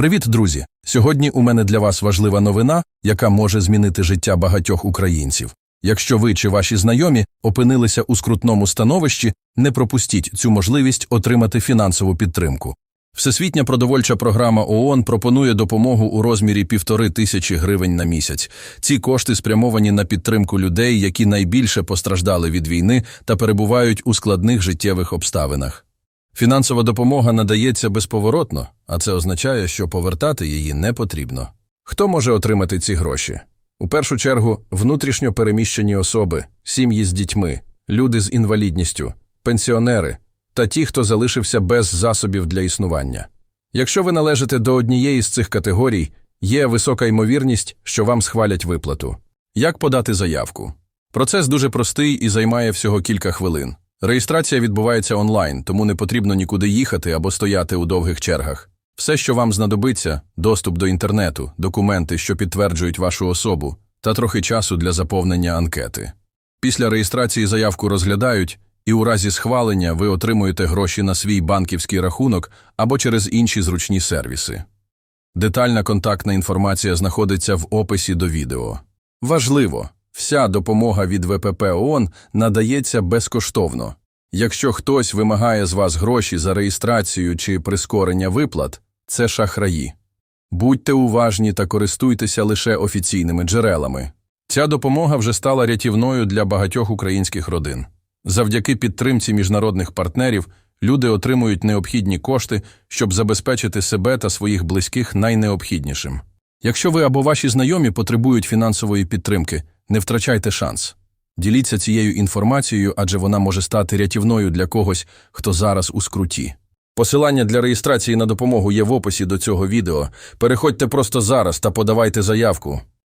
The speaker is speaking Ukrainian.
Привіт, друзі! Сьогодні у мене для вас важлива новина, яка може змінити життя багатьох українців. Якщо ви чи ваші знайомі опинилися у скрутному становищі, не пропустіть цю можливість отримати фінансову підтримку. Всесвітня продовольча програма ООН пропонує допомогу у розмірі півтори тисячі гривень на місяць. Ці кошти спрямовані на підтримку людей, які найбільше постраждали від війни та перебувають у складних життєвих обставинах. Фінансова допомога надається безповоротно, а це означає, що повертати її не потрібно. Хто може отримати ці гроші? У першу чергу, внутрішньо переміщені особи, сім'ї з дітьми, люди з інвалідністю, пенсіонери та ті, хто залишився без засобів для існування. Якщо ви належите до однієї з цих категорій, є висока ймовірність, що вам схвалять виплату. Як подати заявку? Процес дуже простий і займає всього кілька хвилин. Реєстрація відбувається онлайн, тому не потрібно нікуди їхати або стояти у довгих чергах. Все, що вам знадобиться доступ до інтернету, документи, що підтверджують вашу особу, та трохи часу для заповнення анкети. Після реєстрації заявку розглядають, і у разі схвалення ви отримуєте гроші на свій банківський рахунок або через інші зручні сервіси. Детальна контактна інформація знаходиться в описі до відео. Важливо, вся допомога від ВПП ООН надається безкоштовно. Якщо хтось вимагає з вас гроші за реєстрацію чи прискорення виплат, це шахраї. Будьте уважні та користуйтеся лише офіційними джерелами. Ця допомога вже стала рятівною для багатьох українських родин. Завдяки підтримці міжнародних партнерів люди отримують необхідні кошти, щоб забезпечити себе та своїх близьких найнеобхіднішим. Якщо ви або ваші знайомі потребують фінансової підтримки, не втрачайте шанс. Діліться цією інформацією, адже вона може стати рятівною для когось, хто зараз у скруті. Посилання для реєстрації на допомогу є в описі до цього відео. Переходьте просто зараз та подавайте заявку.